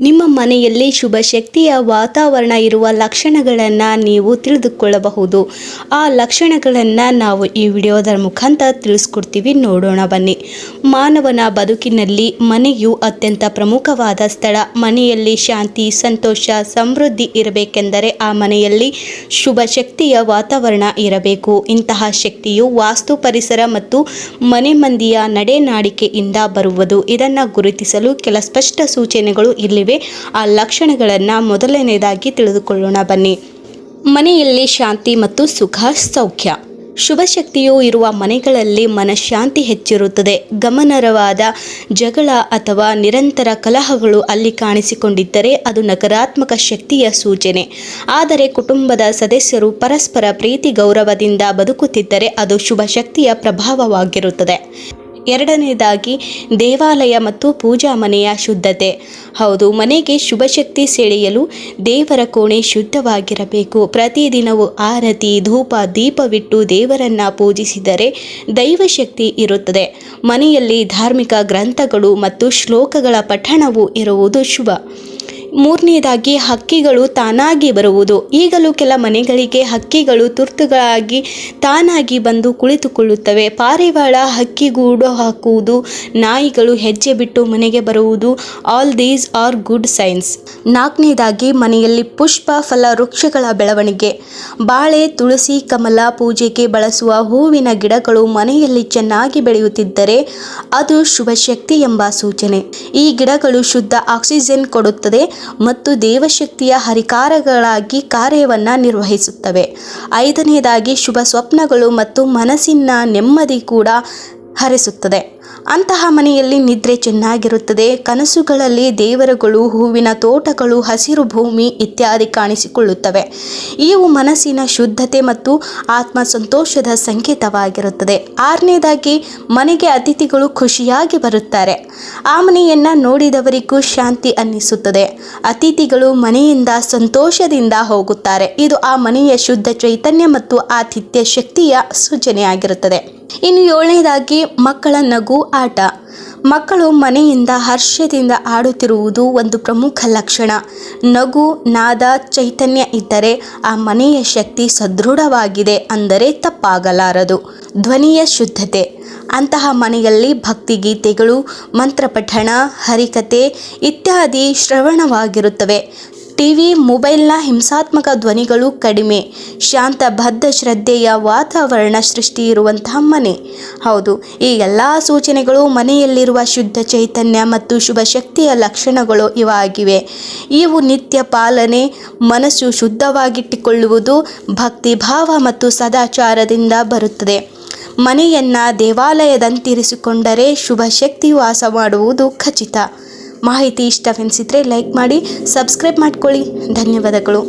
ನಿಮ್ಮ ಮನೆಯಲ್ಲಿ ಶುಭ ಶಕ್ತಿಯ ವಾತಾವರಣ ಇರುವ ಲಕ್ಷಣಗಳನ್ನು ನೀವು ತಿಳಿದುಕೊಳ್ಳಬಹುದು. ಆ ಲಕ್ಷಣಗಳನ್ನು ನಾವು ಈ ವಿಡಿಯೋದ ಮುಖಾಂತರ ತಿಳಿಸ್ಕೊಡ್ತೀವಿ. ನೋಡೋಣ ಬನ್ನಿ. ಮಾನವನ ಬದುಕಿನಲ್ಲಿ ಮನೆಯು ಅತ್ಯಂತ ಪ್ರಮುಖವಾದ ಸ್ಥಳ. ಮನೆಯಲ್ಲಿ ಶಾಂತಿ, ಸಂತೋಷ, ಸಮೃದ್ಧಿ ಇರಬೇಕೆಂದರೆ ಆ ಮನೆಯಲ್ಲಿ ಶುಭ ಶಕ್ತಿಯ ವಾತಾವರಣ ಇರಬೇಕು. ಇಂತಹ ಶಕ್ತಿಯು ವಾಸ್ತು, ಪರಿಸರ ಮತ್ತು ಮನೆ ಮಂದಿಯ ನಡೆನಾಡಿಕೆಯಿಂದ ಬರುವುದು. ಇದನ್ನು ಗುರುತಿಸಲು ಕೆಲ ಸ್ಪಷ್ಟ ಸೂಚನೆಗಳು ಇಲ್ಲಿವೆ ಆ ಲಕ್ಷಣಗಳನ್ನು ಮೊದಲನೇದಾಗಿ ತಿಳಿದುಕೊಳ್ಳೋಣ. ಬನ್ನಿ. ಮನೆಯಲ್ಲಿ ಶಾಂತಿ ಮತ್ತು ಸುಖ, ಸೌಖ್ಯ. ಶುಭ ಶಕ್ತಿಯು ಇರುವ ಮನೆಗಳಲ್ಲಿ ಮನಃಶಾಂತಿ ಹೆಚ್ಚಿರುತ್ತದೆ. ಗಮನರವಾದ ಜಗಳ ಅಥವಾ ನಿರಂತರ ಕಲಹಗಳು ಅಲ್ಲಿ ಕಾಣಿಸಿಕೊಂಡಿದ್ದರೆ ಅದು ನಕಾರಾತ್ಮಕ ಶಕ್ತಿಯ ಸೂಚನೆ. ಆದರೆ ಕುಟುಂಬದ ಸದಸ್ಯರು ಪರಸ್ಪರ ಪ್ರೀತಿ, ಗೌರವದಿಂದ ಬದುಕುತ್ತಿದ್ದರೆ ಅದು ಶುಭ ಶಕ್ತಿಯ ಪ್ರಭಾವವಾಗಿರುತ್ತದೆ. ಎರಡನೇದಾಗಿ ದೇವಾಲಯ ಮತ್ತು ಪೂಜಾ ಮನೆಯ ಶುದ್ಧತೆ. ಹೌದು, ಮನೆಗೆ ಶುಭಶಕ್ತಿ ಸೆಳೆಯಲು ದೇವರ ಕೋಣೆ ಶುದ್ಧವಾಗಿರಬೇಕು. ಪ್ರತಿದಿನವೂ ಆರತಿ, ಧೂಪ, ದೀಪವಿಟ್ಟು ದೇವರನ್ನ ಪೂಜಿಸಿದರೆ ದೈವಶಕ್ತಿ ಇರುತ್ತದೆ. ಮನೆಯಲ್ಲಿ ಧಾರ್ಮಿಕ ಗ್ರಂಥಗಳು ಮತ್ತು ಶ್ಲೋಕಗಳ ಪಠಣವು ಇರುವುದು ಶುಭ. ಮೂರನೇದಾಗಿ ಹಕ್ಕಿಗಳು ತಾನಾಗಿ ಬರುವುದು. ಈಗಲೂ ಕೆಲ ಮನೆಗಳಿಗೆ ಹಕ್ಕಿಗಳು ತುರ್ತುಗಳಾಗಿ ತಾನಾಗಿ ಬಂದು ಕುಳಿತುಕೊಳ್ಳುತ್ತವೆ. ಪಾರಿವಾಳ ಹಕ್ಕಿಗೂಡು ಹಾಕುವುದು, ನಾಯಿಗಳು ಹೆಜ್ಜೆ ಬಿಟ್ಟು ಮನೆಗೆ ಬರುವುದು all these are good signs ನಾಲ್ಕನೇದಾಗಿ ಮನೆಯಲ್ಲಿ ಪುಷ್ಪ, ಫಲ, ವೃಕ್ಷಗಳ ಬೆಳವಣಿಗೆ. ಬಾಳೆ, ತುಳಸಿ, ಕಮಲ ಪೂಜೆಗೆ ಬಳಸುವ ಹೂವಿನ ಗಿಡಗಳು ಮನೆಯಲ್ಲಿ ಚೆನ್ನಾಗಿ ಬೆಳೆಯುತ್ತಿದ್ದರೆ ಅದು ಶುಭ ಶಕ್ತಿ ಎಂಬ ಸೂಚನೆ. ಈ ಗಿಡಗಳು ಶುದ್ಧ ಆಕ್ಸಿಜನ್ ಕೊಡುತ್ತದೆ. ಮತ್ತು ದೇವಶಕ್ತಿಯ ಹರಿಕಾರಗಳಾಗಿ ಕಾರ್ಯವನ್ನು ನಿರ್ವಹಿಸುತ್ತವೆ. ಐದನೇದಾಗಿ ಶುಭ ಸ್ವಪ್ನಗಳು ಮತ್ತು ಮನಸ್ಸಿನ ನೆಮ್ಮದಿ ಕೂಡ ಹರಿಸುತ್ತದೆ. ಅಂತಹ ಮನೆಯಲ್ಲಿ ನಿದ್ರೆ ಚೆನ್ನಾಗಿರುತ್ತದೆ. ಕನಸುಗಳಲ್ಲಿ ದೇವರುಗಳು, ಹೂವಿನ ತೋಟಗಳು, ಹಸಿರು ಭೂಮಿ ಇತ್ಯಾದಿ ಕಾಣಿಸಿಕೊಳ್ಳುತ್ತವೆ. ಇವು ಮನಸ್ಸಿನ ಶುದ್ಧತೆ ಮತ್ತು ಆತ್ಮ ಸಂತೋಷದ ಸಂಕೇತವಾಗಿರುತ್ತದೆ. ಆರನೇದಾಗಿ, ಮನೆಗೆ ಅತಿಥಿಗಳು ಖುಷಿಯಾಗಿ ಬರುತ್ತಾರೆ. ಆ ಮನೆಯನ್ನು ನೋಡಿದವರಿಗೂ ಶಾಂತಿ ಅನ್ನಿಸುತ್ತದೆ. ಅತಿಥಿಗಳು ಮನೆಯಿಂದ ಸಂತೋಷದಿಂದ ಹೋಗುತ್ತಾರೆ. ಇದು ಆ ಮನೆಯ ಶುದ್ಧ ಚೈತನ್ಯ ಮತ್ತು ಆತಿಥ್ಯ ಶಕ್ತಿಯ ಸೂಚನೆಯಾಗಿರುತ್ತದೆ. ಇನ್ನು ಏಳನೇದಾಗಿ ಮಕ್ಕಳ ನಗು ಆಟ. ಮಕ್ಕಳು ಮನೆಯಿಂದ ಹರ್ಷದಿಂದ ಆಡುತ್ತಿರುವುದು ಒಂದು ಪ್ರಮುಖ ಲಕ್ಷಣ. ನಗು, ನಾದ, ಚೈತನ್ಯ ಇದ್ದರೆ ಆ ಮನೆಯ ಶಕ್ತಿ ಸದೃಢವಾಗಿದೆ ಅಂದರೆ ತಪ್ಪಾಗಲಾರದು. ಧ್ವನಿಯ ಶುದ್ಧತೆ. ಅಂತಹ ಮನೆಯಲ್ಲಿ ಭಕ್ತಿಗೀತೆಗಳು, ಮಂತ್ರಪಠಣ, ಹರಿಕತೆ ಇತ್ಯಾದಿ ಶ್ರವಣವಾಗಿರುತ್ತವೆ. ಟಿವಿ, ಮೊಬೈಲ್ನ ಹಿಂಸಾತ್ಮಕ ಧ್ವನಿಗಳು ಕಡಿಮೆ. ಶಾಂತ, ಬದ್ಧ ಶ್ರದ್ಧೆಯ ವಾತಾವರಣ ಸೃಷ್ಟಿ ಇರುವಂತಹ ಮನೆ. ಹೌದು, ಈ ಎಲ್ಲ ಸೂಚನೆಗಳು ಮನೆಯಲ್ಲಿರುವ ಶುದ್ಧ ಚೈತನ್ಯ ಮತ್ತು ಶುಭ ಶಕ್ತಿಯ ಲಕ್ಷಣಗಳು ಇವಾಗಿವೆ ಇವು ನಿತ್ಯ ಪಾಲನೆ, ಮನಸ್ಸು ಶುದ್ಧವಾಗಿಟ್ಟುಕೊಳ್ಳುವುದು, ಭಕ್ತಿ ಭಾವ ಮತ್ತು ಸದಾಚಾರದಿಂದ ಬರುತ್ತದೆ. ಮನೆಯನ್ನು ದೇವಾಲಯದಂತಿರಿಸಿಕೊಂಡರೆ ಶುಭ ಶಕ್ತಿ ವಾಸ ಮಾಡುವುದು ಖಚಿತ. ಮಾಹಿತಿ ಇಷ್ಟವೆನಿಸಿದರೆ ಲೈಕ್ ಮಾಡಿ ಸಬ್ಸ್ಕ್ರೈಬ್ ಮಾಡ್ಕೊಳ್ಳಿ. ಧನ್ಯವಾದಗಳು.